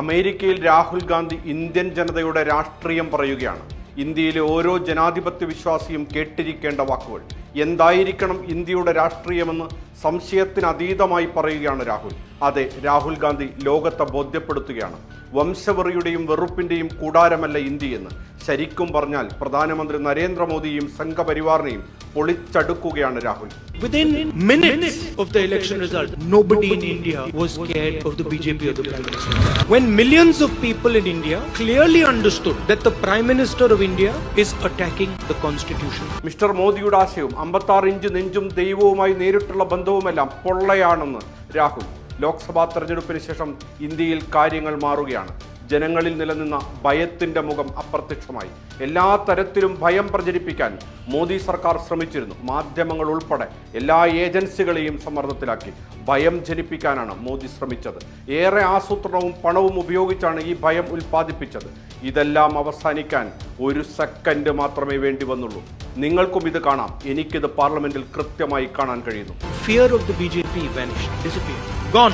അമേരിക്കയിൽ രാഹുൽ ഗാന്ധി ഇന്ത്യൻ ജനതയുടെ രാഷ്ട്രീയം പറയുകയാണ്. ഇന്ത്യയിലെ ഓരോ ജനാധിപത്യ വിശ്വാസിയും കേട്ടിരിക്കേണ്ട വാക്കുകൾ. എന്തായിരിക്കണം ഇന്ത്യയുടെ രാഷ്ട്രീയമെന്ന് സംശയത്തിന് അതീതമായി പറയുകയാണ് രാഹുൽ. അതെ രാഹുൽ ഗാന്ധി ലോകത്തെ ബോധ്യപ്പെടുത്തുകയാണ്. വംശവെറിയുടെയും വെറുപ്പിന്റെയും കൂടാരമല്ല ഇന്ത്യയെന്ന്. ശരിക്കും പറഞ്ഞാൽ പ്രധാനമന്ത്രി നരേന്ദ്രമോദിയും സംഘപരിവാറിനെയും പൊളിച്ചടുക്കുകയാണ് രാഹുൽ. മിസ്റ്റർ മോദിയുടെ ആശയവും അമ്പത്താറ് ഇഞ്ച് നെഞ്ചും ദൈവവുമായി നേരിട്ടുള്ള ബന്ധവുമെല്ലാം പൊള്ളയാണെന്ന് രാഹുൽ. ലോക്സഭാ തെരഞ്ഞെടുപ്പിന് ശേഷം ഇന്ത്യയിൽ കാര്യങ്ങൾ മാറുകയാണ്. ജനങ്ങളിൽ നിലനിന്ന ഭയത്തിന്റെ മുഖം അപ്രത്യക്ഷമായി. എല്ലാ തരത്തിലും ഭയം പ്രചരിപ്പിക്കാൻ മോദി സർക്കാർ ശ്രമിച്ചിരുന്നു. മാധ്യമങ്ങൾ ഉൾപ്പെടെ എല്ലാ ഏജൻസികളെയും സമ്മർദ്ദത്തിലാക്കി. ഭയം ജനിപ്പിക്കാനാണ് മോദി ശ്രമിച്ചത്. ഏറെ ആസൂത്രണവും പണവും ഉപയോഗിച്ചാണ് ഈ ഭയം ഉൽപ്പാദിപ്പിച്ചത്. ഇതെല്ലാം അവസാനിക്കാൻ ഒരു സെക്കൻഡ് മാത്രമേ വേണ്ടി വന്നുള്ളൂ. നിങ്ങൾക്കും ഇത് കാണാം. എനിക്കിത് പാർലമെന്റിൽ കൃത്യമായി കാണാൻ കഴിയുന്നു. Fear of the B J P vanish disappear gone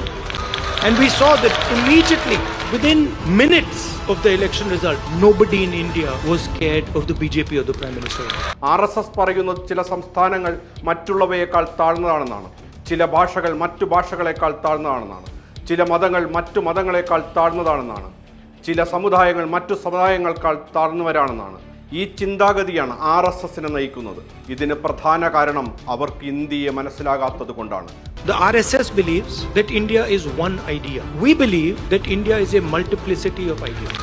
and we saw that immediately, within minutes of the election result, nobody in India was scared of the BJP or the Prime Minister. R S S പറയുന്നത് ചില സംസ്ഥാനങ്ങൾ മറ്റുള്ളവയേക്കാൾ താഴ്ന്നതാണെന്നാണ്. ചില ഭാഷകൾ മറ്റു ഭാഷകളെക്കാൾ താഴ്ന്നതാണെന്നാണ്. ചില മതങ്ങൾ മറ്റു മതങ്ങളെക്കാൾ താഴ്ന്നതാണെന്നാണ്. ചില സമുദായങ്ങൾ മറ്റു സമുദായങ്ങളെക്കാൾ താഴ്ന്നവരാണെന്നാണ്. ഈ ചിന്താഗതിയാണ് ആർ എസ് എസിനെ നയിക്കുന്നത്. ഇതിന് പ്രധാന കാരണം അവർക്ക് ഇന്ത്യയെ മനസ്സിലാകാത്തത് കൊണ്ടാണ്. The RSS believes that India is one idea. We believe that India is a multiplicity of ideas.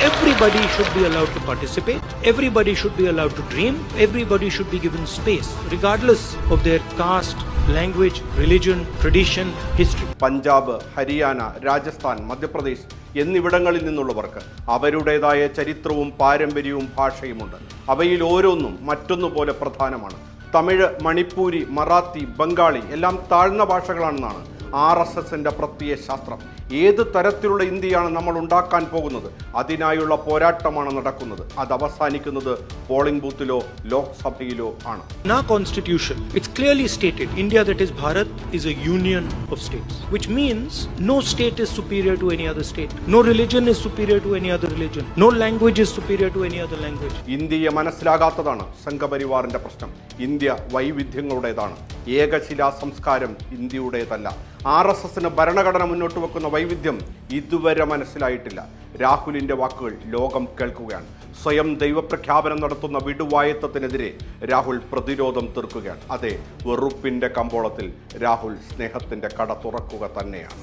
Everybody should be allowed to participate. Everybody should be allowed to dream. Everybody should be given space, regardless of their caste, language, religion, tradition, history. Punjab Haryana Rajasthan Madhya Pradesh എന്നിവിടങ്ങളിൽ നിന്നുള്ളവർക്ക് അവരുടേതായ ചരിത്രവും പാരമ്പര്യവും ഭാഷയുമുണ്ട് അവയിൽ ഓരോന്നും മറ്റൊന്നുപോലെ പ്രധാനമാണ് തമിഴ് മണിപ്പൂരി മറാത്തി ബംഗാളി എല്ലാം താഴ്ന്ന ഭാഷകളാണെന്നാണ് R S എസിന്റെ പ്രത്യയ ശാസ്ത്രം. ഏത് തരത്തിലുള്ള ഇന്ത്യയാണ് നമ്മൾ ഉണ്ടാക്കാൻ പോകുന്നത്? അതിനായുള്ള പോരാട്ടമാണ് നടക്കുന്നത്. അത് അവസാനിക്കുന്നത് പോളിംഗ് ബൂത്തിലോ ലോക്സഭയിലോ ആണ്. Constitution it's clearly stated India that is Bharat is a union of states which means no state is superior to any other state no religion is superior to any other religion no language is superior to any other language ഇന്ത്യയെ മനസ്സിലാകാത്തതാണ് സംഘപരിവാറിന്റെ പ്രശ്നം. India വൈവിധ്യങ്ങളുടേതാണ്. ഏകശിലാ സംസ്കാരം ഇന്ത്യയുടേതല്ല. R S എസിന് ഭരണഘടന മുന്നോട്ട് വെക്കുന്ന വൈവിധ്യം ഇതുവരെ മനസ്സിലായിട്ടില്ല. രാഹുലിന്റെ വാക്കുകൾ ലോകം കേൾക്കുകയാണ്. സ്വയം ദൈവപ്രഖ്യാപനം നടത്തുന്ന വിടുവായത്വത്തിനെതിരെ രാഹുൽ പ്രതിരോധം തീർക്കുകയാണ്. അതെ വെറുപ്പിന്റെ കമ്പോളത്തിൽ രാഹുൽ സ്നേഹത്തിന്റെ കട തുറക്കുക തന്നെയാണ്.